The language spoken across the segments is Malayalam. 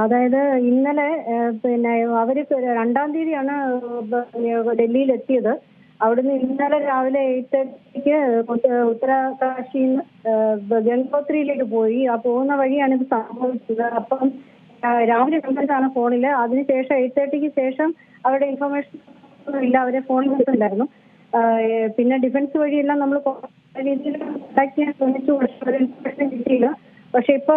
അതായത് ഇന്നലെ പിന്നെ അവർ രണ്ടാം തീയതിയാണ് ഡൽഹിയിൽ എത്തിയത് അവിടുന്ന് ഇന്നലെ രാവിലെ എയ്റ്റ് തേർട്ടിക്ക് നിന്ന് ഗംഗോത്രിയിലേക്ക് പോയി. ആ പോകുന്ന വഴിയാണ് ഇത് സംഭവിച്ചത്. അപ്പം രാവിലെ സംബന്ധിച്ചാണ് ഫോണിൽ അതിനുശേഷം എയ്റ്റ് തേർട്ടിക്ക് ശേഷം അവരുടെ ഇൻഫർമേഷൻ ഇല്ല. അവരെ ഫോണിൽ വിളിച്ചിട്ടുണ്ടായിരുന്നു പിന്നെ ഡിഫൻസ് വഴിയെല്ലാം നമ്മൾ രീതിയിൽ കോൺടാക്ട് ചെയ്യാൻ ശ്രമിച്ചു. പക്ഷെ ഇൻഫർമേഷൻ കിട്ടിയില്ല. പക്ഷെ ഇപ്പൊ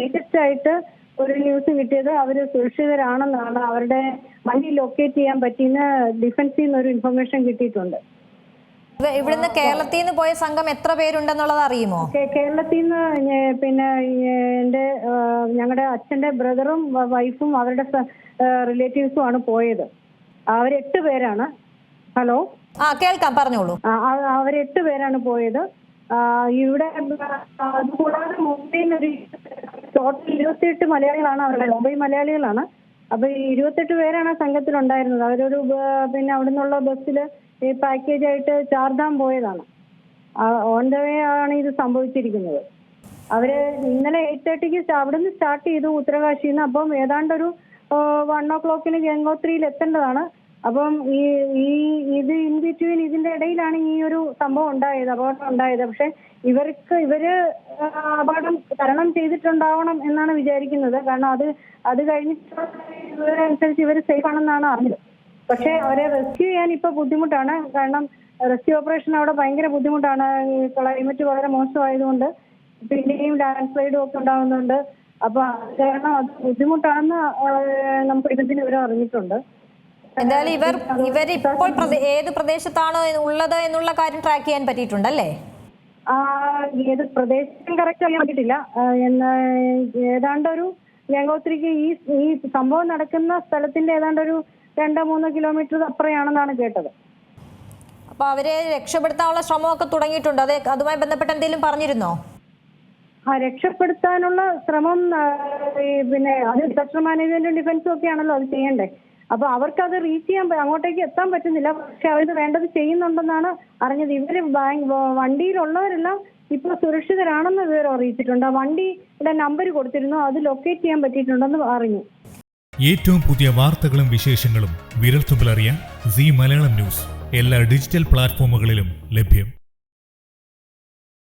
ലേറ്റസ്റ്റ് ആയിട്ട് ഒരു ന്യൂസ് കിട്ടിയത് അവർ സുരക്ഷിതരാണെന്നാണ് അവരുടെ വണ്ടി ലൊക്കേറ്റ് ചെയ്യാൻ പറ്റിയെന്ന് ഡിഫൻസിൽ നിന്ന് ഒരു ഇൻഫർമേഷൻ കിട്ടിയിട്ടുണ്ട്. ഇവ- ഇവിടുന്ന് കേരളത്തിൽ നിന്ന് പോയ സംഘം എത്ര പേരുണ്ടെന്നുള്ളത് അറിയുമോ? കേരളത്തിൽ നിന്ന് പിന്നെ എന്റെ ഞങ്ങളുടെ അച്ഛന്റെ ബ്രദറും വൈഫും അവരുടെ റിലേറ്റീവ്സും ആണ് പോയത്. അവരെട്ട് പേരാണ്. ഹലോ? ആ കേൾക്കാം പറഞ്ഞോളൂ. അവരെട്ട് പേരാണ് പോയത്. ഇവിടെ അതുകൂടാതെ മുംബൈയിൽ ഒരു ടോട്ടൽ ഇരുപത്തിയെട്ട് മലയാളികളാണ് അവരുടെ മുംബൈ മലയാളികളാണ്. അപ്പൊ ഈ ഇരുപത്തെട്ട് പേരാണ് ആ സംഘത്തിലുണ്ടായിരുന്നത്. അവരൊരു പിന്നെ അവിടെ നിന്നുള്ള ബസ്സിൽ ഈ പാക്കേജ് ആയിട്ട് ചാർദാം പോയതാണ്. ഓൺ ദ വേ ആണ് ഇത് സംഭവിച്ചിരിക്കുന്നത്. അവർ ഇന്നലെ എയ്റ്റ് തേർട്ടിക്ക് അവിടെ നിന്ന് സ്റ്റാർട്ട് ചെയ്തു ഉത്തരകാശിന്ന് അപ്പം ഏതാണ്ട് ഒരു വൺ ഓ ക്ലോക്കിന് ഗംഗോത്രിയിൽ എത്തേണ്ടതാണ്. അപ്പം ഈ ഈ ഇത് ഇൻ ബിറ്റ്വീൻ ഇതിന്റെ ഇടയിലാണ് ഈ ഒരു സംഭവം ഉണ്ടായത് അപകടം ഉണ്ടായത്. പക്ഷെ ഇവർക്ക് ഇവർ അപകടം തരണം ചെയ്തിട്ടുണ്ടാവണം എന്നാണ് വിചാരിക്കുന്നത്. കാരണം അത് അത് കഴിഞ്ഞിട്ട് ഇവരനുസരിച്ച് ഇവർ സേഫ് ആണെന്നാണ് അറിഞ്ഞത്. പക്ഷെ അവരെ റെസ്ക്യൂ ചെയ്യാൻ ഇപ്പൊ ബുദ്ധിമുട്ടാണ്. കാരണം റെസ്ക്യൂ ഓപ്പറേഷൻ അവിടെ ഭയങ്കര ബുദ്ധിമുട്ടാണ്. ക്ലൈമറ്റ് വളരെ മോശമായതുകൊണ്ട് പിന്നെയും ലാൻഡ് സ്ലൈഡും ഒക്കെ ഉണ്ടാകുന്നുണ്ട്. അപ്പൊ അത് കാരണം അത് ബുദ്ധിമുട്ടാണെന്ന് നമുക്ക് ഇതിന് വിവരം അറിഞ്ഞിട്ടുണ്ട്. എന്തായാലും ഇവർ ഇവർ ഇപ്പോൾ ഏത് പ്രദേശത്താണ് ഉള്ളത് എന്നുള്ള കാര്യം ട്രാക്ക് ചെയ്യാൻ പറ്റിയിട്ടുണ്ടല്ലേ? അല്ലേ ഏത് പ്രദേശം കറക്റ്റ് അറിയാൻ പറ്റിയിട്ടില്ല. ഏതാണ്ട് ഒരു ഗംഗോത്രിക്ക് ഈ ഈ സംഭവം നടക്കുന്ന സ്ഥലത്തിന്റെ ഏതാണ്ട് ഒരു രണ്ടോ മൂന്നോ കിലോമീറ്റർ അപ്പുറയാണെന്നാണ് കേട്ടത്. അപ്പൊ അവരെ രക്ഷപ്പെടുത്താനുള്ള ശ്രമമൊക്കെ തുടങ്ങിയിട്ടുണ്ട്. അത് അതുമായി ബന്ധപ്പെട്ട് എന്തെങ്കിലും പറഞ്ഞിരുന്നോ? ആ രക്ഷപ്പെടുത്താനുള്ള ശ്രമം പിന്നെ അത് ഡിസാസ്റ്റർ മാനേജ്മെന്റും ഡിഫൻസും ഒക്കെ ആണല്ലോ അത് ചെയ്യണ്ടേ. അപ്പൊ അവർക്ക് അത് റീച്ച് ചെയ്യാൻ അങ്ങോട്ടേക്ക് എത്താൻ പറ്റുന്നില്ല. പക്ഷെ അവർ വേണ്ടത് ചെയ്യുന്നുണ്ടെന്നാണ് അറിഞ്ഞത്. ഇവർ ബാങ്ക് വണ്ടിയിലുള്ളവരെല്ലാം ഇപ്പൊ സുരക്ഷിതരാണെന്ന് വിവരം അറിയിച്ചിട്ടുണ്ട്. വണ്ടിയുടെ നമ്പർ കൊടുത്തിരുന്നു. അത് ലൊക്കേറ്റ് ചെയ്യാൻ പറ്റിയിട്ടുണ്ടെന്ന് അറിഞ്ഞു. ഏറ്റവും പുതിയ വാർത്തകളും വിശേഷങ്ങളും വിരൽത്തുമ്പിലറിയാൻ സി മലയാളം ന്യൂസ്. എല്ലാ ഡിജിറ്റൽ പ്ലാറ്റ്ഫോമുകളിലും ലഭ്യം.